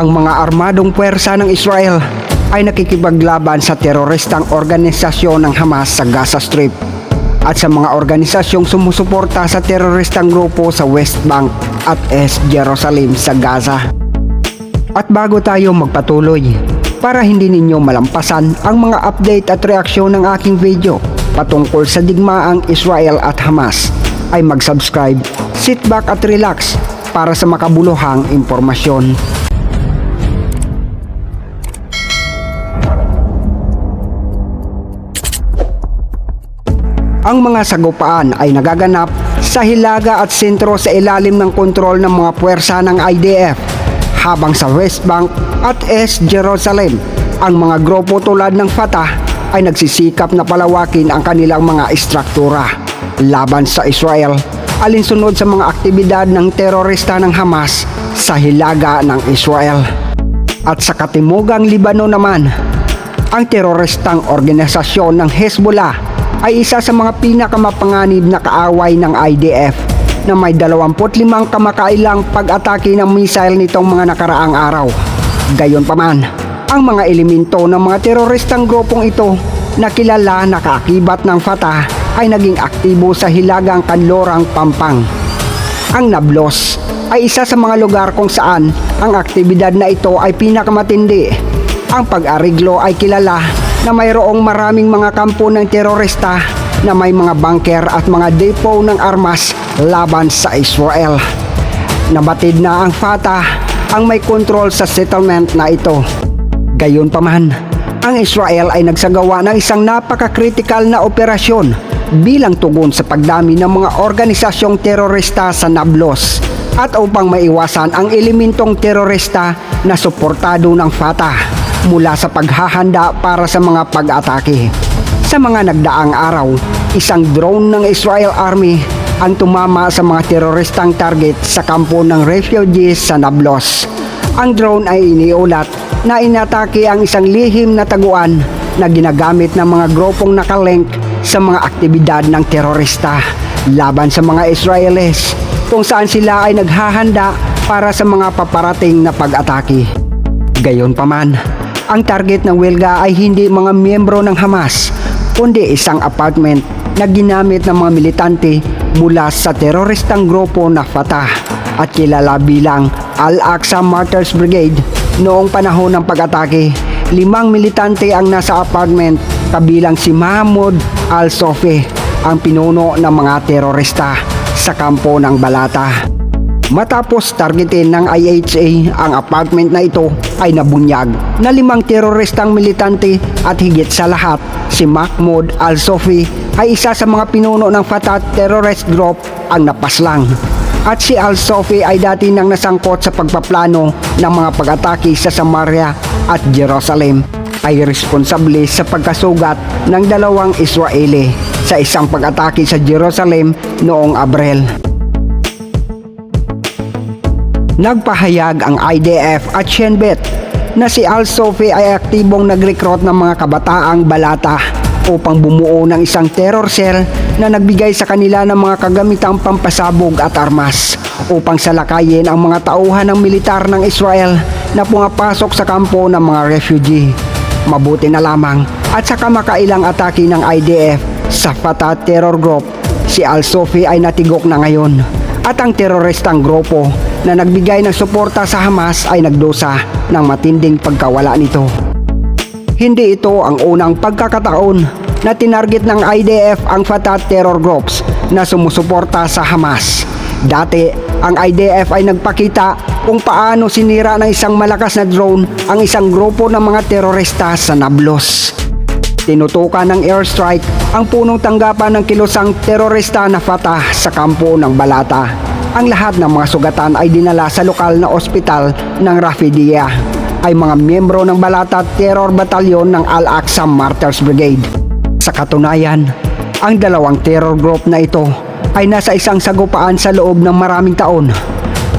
Ang mga armadong puwersa ng Israel ay nakikipaglaban sa teroristang organisasyon ng Hamas sa Gaza Strip at sa mga organisasyong sumusuporta sa teroristang grupo sa West Bank at East Jerusalem sa Gaza. At bago tayo magpatuloy, para hindi ninyo malampasan ang mga update at reaksyon ng aking video patungkol sa digmaang Israel at Hamas, ay mag-subscribe, sit back at relax para sa makabuluhang impormasyon. Ang mga sagupaan ay nagaganap sa hilaga at sentro sa ilalim ng kontrol ng mga puwersa ng IDF habang sa West Bank at East Jerusalem ang mga grupo tulad ng Fatah ay nagsisikap na palawakin ang kanilang mga istruktura laban sa Israel alinsunod sa mga aktibidad ng terorista ng Hamas sa hilaga ng Israel. At sa katimugang Libano naman, ang teroristang organisasyon ng Hezbollah ay isa sa mga pinakamapanganib na kaaway ng IDF na may 25 kamakailang pag-atake ng missile nitong mga nakaraang araw. Gayon pa man, ang mga elemento ng mga teroristang grupong ito na kilala na kaakibat ng Fatah ay naging aktibo sa hilagang kanlorang Pampang. Ang Nablos ay isa sa mga lugar kung saan ang aktibidad na ito ay pinakamatindi. Ang pag-ariglo ay kilala na mayroong maraming mga kampo ng terorista na may mga bunker at mga depo ng armas laban sa Israel. Nabatid na ang Fatah ang may kontrol sa settlement na ito. Gayon pa man, ang Israel ay nagsagawa ng isang napaka-critical na operasyon bilang tugon sa pagdami ng mga organisasyong terorista sa Nablus at upang maiwasan ang elementong terorista na suportado ng Fatah mula sa paghahanda para sa mga pag-atake. Sa mga nagdaang araw, isang drone ng Israel Army ang tumama sa mga teroristang target sa kampo ng refugees sa Nablus. Ang drone ay iniulat na inatake ang isang lihim na taguan na ginagamit ng mga grupong nakalink sa mga aktibidad ng terorista laban sa mga Israelis kung saan sila ay naghahanda para sa mga paparating na pag-atake. Gayon pa man, ang target ng Wilga ay hindi mga miyembro ng Hamas, kundi isang apartment na ginamit ng mga militante mula sa teroristang grupo na Fatah at kilala bilang Al-Aqsa Martyrs Brigade noong panahon ng pag-atake. Limang militante ang nasa apartment kabilang si Mahmoud Al-Sofi, ang pinuno ng mga terorista sa kampo ng Balata. Matapos targetin ng IHA ang apartment na ito ay nabunyag na limang teroristang militante at higit sa lahat si Mahmoud Al-Sofi ay isa sa mga pinuno ng Fatah terrorist group ang napaslang. At si Al-Sofi ay dati nang nasangkot sa pagpaplano ng mga pag-atake sa Samaria at Jerusalem ay responsable sa pagkasugat ng dalawang Israeli sa isang pag-atake sa Jerusalem noong Abril. Nagpahayag ang IDF at Shin Bet na si Al Sofi ay aktibong nag-recruit ng mga kabataang balata upang bumuo ng isang terror cell na nagbigay sa kanila ng mga kagamitang pampasabog at armas upang salakayin ang mga tauhan ng militar ng Israel na pumapasok sa kampo ng mga refugee. Mabuti na lamang at sa kamakailang atake ng IDF sa Fatah Terror Group, si Al Sofi ay natigok na ngayon at ang teroristang grupo na nagbigay ng suporta sa Hamas ay nagdusa ng matinding pagkawala nito. Hindi ito ang unang pagkakataon na tinarget ng IDF ang Fatah terror groups na sumusuporta sa Hamas. Dati, ang IDF ay nagpakita kung paano sinira ng isang malakas na drone ang isang grupo ng mga terorista sa Nablus. Tinutukan ng airstrike ang punong tanggapan ng kilusang terorista na Fatah sa kampo ng Balata. Ang lahat ng mga sugatan ay dinala sa lokal na ospital ng Rafidia ay mga miyembro ng Balata Terror Batalyon ng Al-Aqsa Martyrs Brigade. Sa katunayan, ang dalawang terror group na ito ay nasa isang sagupaan sa loob ng maraming taon.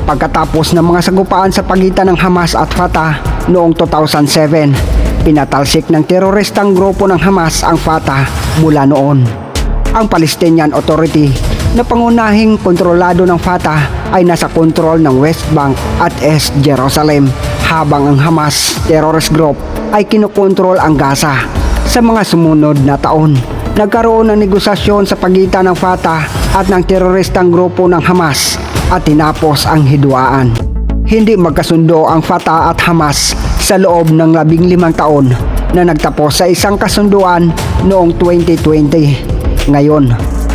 Pagkatapos ng mga sagupaan sa pagitan ng Hamas at Fatah noong 2007, pinatalsik ng teroristang grupo ng Hamas ang Fatah mula noon. Ang Palestinian Authority na pangunahing kontrolado ng Fatah ay nasa kontrol ng West Bank at East Jerusalem habang ang Hamas terrorist group ay kinukontrol ang Gaza. Sa mga sumunod na taon, nagkaroon ng negosasyon sa pagitan ng Fatah at ng teroristang grupo ng Hamas at tinapos ang hidwaan. Hindi magkasundo ang Fatah at Hamas sa loob ng labing limang taon na nagtapos sa isang kasunduan noong 2020. Ngayon,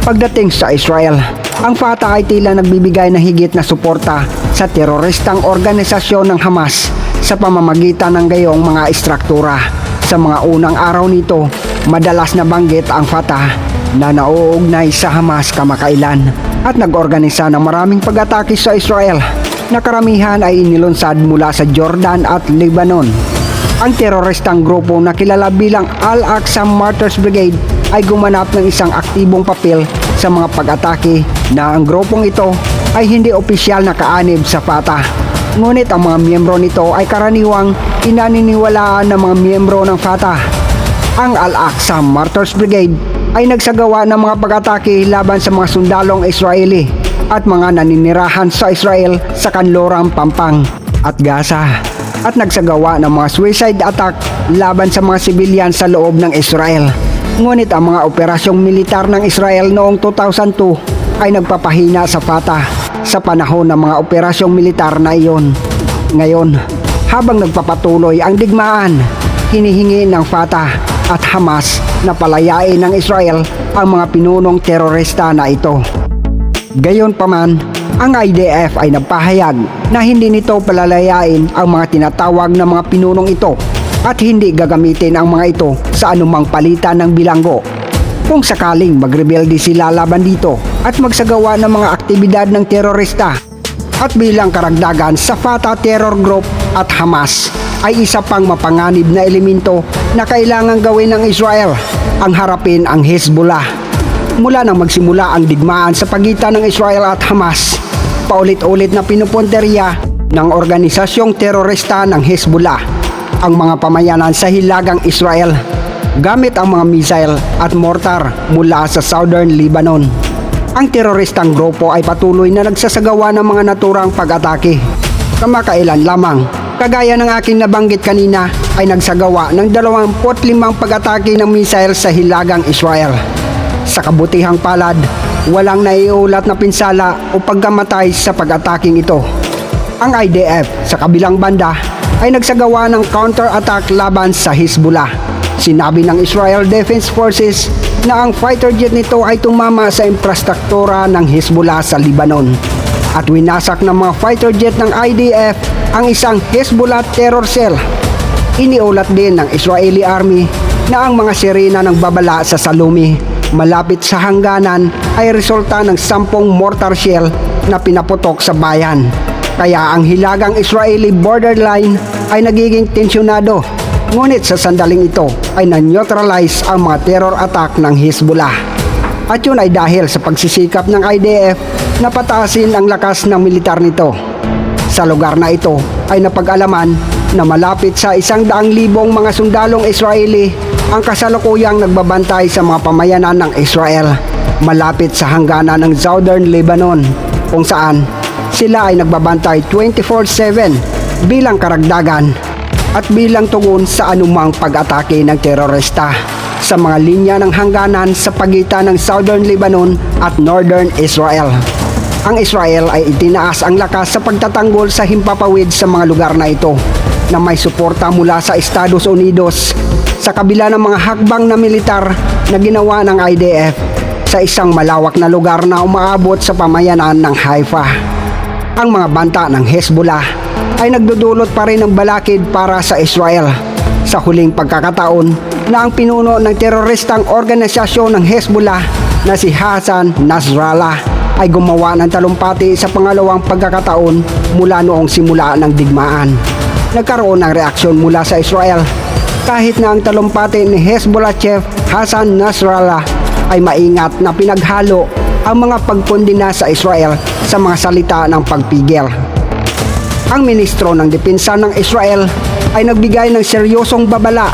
pagdating sa Israel, ang Fatah ay tila nagbibigay ng higit na suporta sa teroristang organisasyon ng Hamas sa pamamagitan ng gayong mga istruktura. Sa mga unang araw nito, madalas nabanggit ang Fatah na nauugnay sa Hamas kamakailan at nag-organisa ng maraming pag-atake sa Israel na karamihan ay inilunsad mula sa Jordan at Lebanon. Ang teroristang grupo na kilala bilang Al-Aqsa Martyrs Brigade ay gumanap ng isang aktibong papel sa mga pag-atake na ang grupong ito ay hindi opisyal na kaanib sa Fatah. Ngunit ang mga miyembro nito ay karaniwang inaniniwalaan ng mga miyembro ng Fatah. Ang Al-Aqsa Martyrs Brigade ay nagsagawa ng mga pag-atake laban sa mga sundalong Israeli at mga naninirahan sa Israel sa Kanlorang Pampang at Gaza at nagsagawa ng mga suicide attack laban sa mga sibilyan sa loob ng Israel. Ngunit ang mga operasyong militar ng Israel noong 2002 ay nagpapahina sa Fatah sa panahon ng mga operasyong militar na iyon. Ngayon, habang nagpapatuloy ang digmaan, hinihingi ng Fatah at Hamas na palayain ng Israel ang mga pinunong terorista na ito. Gayon pa man, ang IDF ay nagpahayag na hindi nito palalayain ang mga tinatawag na mga pinunong ito at hindi gagamitin ang mga ito sa anumang palitan ng bilanggo. Kung sakaling magrebelde sila laban dito at magsagawa ng mga aktibidad ng terorista at bilang karagdagan sa Fatah Terror Group at Hamas ay isa pang mapanganib na elemento na kailangang gawin ng Israel ang harapin ang Hezbollah mula nang magsimula ang digmaan sa pagitan ng Israel at Hamas. Paulit-ulit na pinupunteriya ng organisasyong terorista ng Hezbollah ang mga pamayanan sa hilagang Israel gamit ang mga missile at mortar mula sa southern Lebanon. Ang teroristang grupo ay patuloy na nagsasagawa ng mga naturang pag-atake. Kamakailan lamang, kagaya ng aking nabanggit kanina, ay nagsagawa ng 25 pag-atake ng missile sa hilagang Israel. Sa kabutihang palad, walang naiulat na pinsala o pagkamatay sa pag-ataking ito. Ang IDF sa kabilang banda ay nagsagawa ng counter-attack laban sa Hezbollah. Sinabi ng Israel Defense Forces na ang fighter jet nito ay tumama sa infrastruktura ng Hezbollah sa Lebanon. At winasak ng mga fighter jet ng IDF ang isang Hezbollah terror cell Iniulat din ng Israeli Army na ang mga sirena ng babala sa Salumi malapit sa hangganan ay resulta ng sampung mortar shell na pinaputok sa bayan. Kaya ang hilagang Israeli borderline ay nagiging tensyonado. Ngunit sa sandaling ito ay na-neutralize ang mga terror attack ng Hezbollah. At yun ay dahil sa pagsisikap ng IDF na pataasin ang lakas ng militar nito. Sa lugar na ito ay napag-alaman na malapit sa isang daang libong mga sundalong Israeli ang kasalukuyang nagbabantay sa mga pamayanan ng Israel malapit sa hangganan ng Southern Lebanon kung saan sila ay nagbabantay 24-7 bilang karagdagan at bilang tugon sa anumang pag-atake ng terorista sa mga linya ng hangganan sa pagitan ng Southern Lebanon at Northern Israel. Ang Israel ay itinaas ang lakas sa pagtatanggol sa himpapawid sa mga lugar na ito na may suporta mula sa Estados Unidos sa kabila ng mga hakbang na militar na ginawa ng IDF sa isang malawak na lugar na umaabot sa pamayanan ng Haifa. Ang mga banta ng Hezbollah ay nagdudulot pa rin ng balakid para sa Israel sa huling pagkakataon na ang pinuno ng teroristang organisasyon ng Hezbollah na si Hassan Nasrallah ay gumawa ng talumpati sa pangalawang pagkakataon mula noong simula ng digmaan. Nagkaroon ng reaksyon mula sa Israel kahit na ang talumpati ni Hezbollah Chief Hassan Nasrallah ay maingat na pinaghalo ang mga pagkondina sa Israel sa mga salita ng pagpigil. Ang ministro ng depensa ng Israel ay nagbigay ng seryosong babala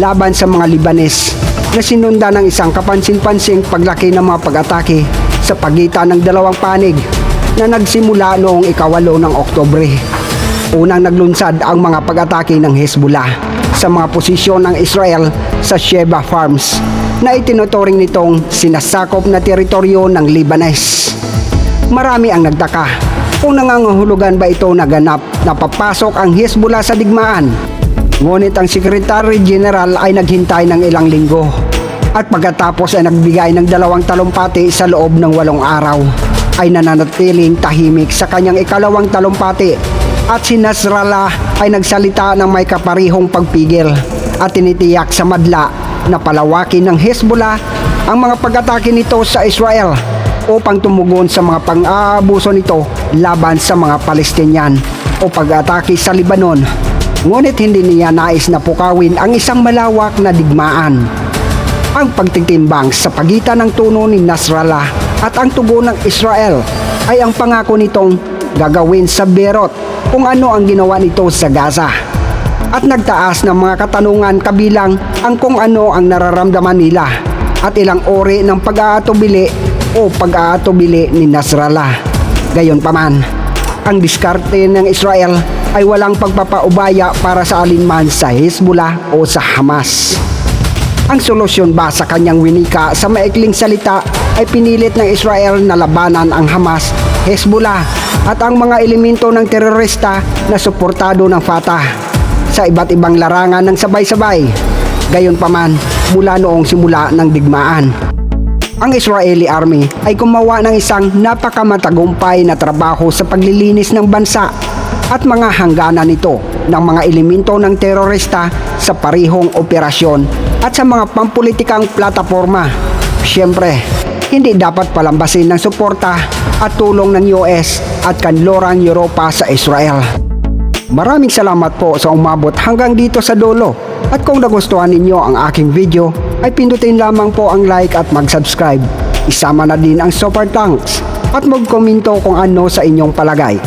laban sa mga Libanes na sinunda ng isang kapansin-pansing paglaki ng mga pag-atake sa pagitan ng dalawang panig na nagsimula noong ikawalo ng Oktobre. Unang naglunsad ang mga pag-atake ng Hezbollah sa mga posisyon ng Israel sa Sheba Farms na itinuturing nitong sinasakop na teritoryo ng Libanes. Marami ang nagtaka kung nangangahulugan ba ito na ganap na papasok ang Hezbollah sa digmaan. Ngunit ang Secretary General ay naghintay ng ilang linggo at pagkatapos ay nagbigay ng dalawang talumpati sa loob ng walong araw ay nananatiling tahimik sa kanyang ikalawang talumpati at si Nasrallah ay nagsalita ng may kaparihong pagpigil at tinitiyak sa madla na palawakin ng Hezbollah ang mga pag-atake nito sa Israel upang tumugon sa mga pang-aabuso nito laban sa mga Palestinian o pag-atake sa Libanon. Ngunit hindi niya nais na pukawin ang isang malawak na digmaan. Ang pagtitimbang sa pagitan ng tuno ni Nasrallah at ang tugon ng Israel ay ang pangako nitong gagawin sa Beirut kung ano ang ginawa nito sa Gaza. At nagtaas ng mga katanungan kabilang ang kung ano ang nararamdaman nila at ilang ori ng pag-aatubili o pag-aatubili ni Nasrallah. Gayon paman, ang diskarte ng Israel ay walang pagpapaubaya para sa alinman sa Hezbollah o sa Hamas. Ang solusyon ba sa kanyang winika sa maikling salita ay pinilit ng Israel na labanan ang Hamas, Hezbollah at ang mga elemento ng terorista na suportado ng Fatah sa iba't ibang larangan ng sabay-sabay. Gayon paman mula noong simula ng digmaan. Ang Israeli Army ay gumawa ng isang napakamatagumpay na trabaho sa paglilinis ng bansa at mga hangganan nito ng mga elemento ng terorista sa parihong operasyon at sa mga pampulitikang plataforma. Siyempre, hindi dapat palambasin ng suporta at tulong ng US at kanlorang Europa sa Israel. Maraming salamat po sa umabot hanggang dito sa dulo. At kung nagustuhan ninyo ang aking video, ay pindutin lamang po ang like at mag-subscribe. Isama na din ang super thanks at magkomento kung ano sa inyong palagay.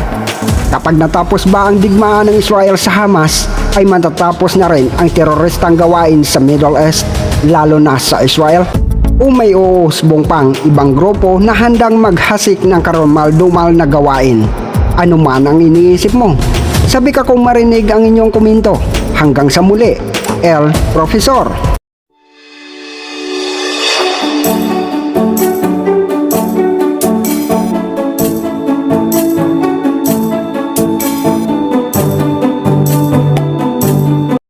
Kapag natapos ba ang digmaan ng Israel sa Hamas, ay matatapos na rin ang teroristang gawain sa Middle East, lalo na sa Israel? O may uusbong pang ibang grupo na handang maghasik ng karumal-dumal na gawain? Ano man ang iniisip mo? Sabi ka kung marinig ang inyong komento. Hanggang sa muli, El Profesor.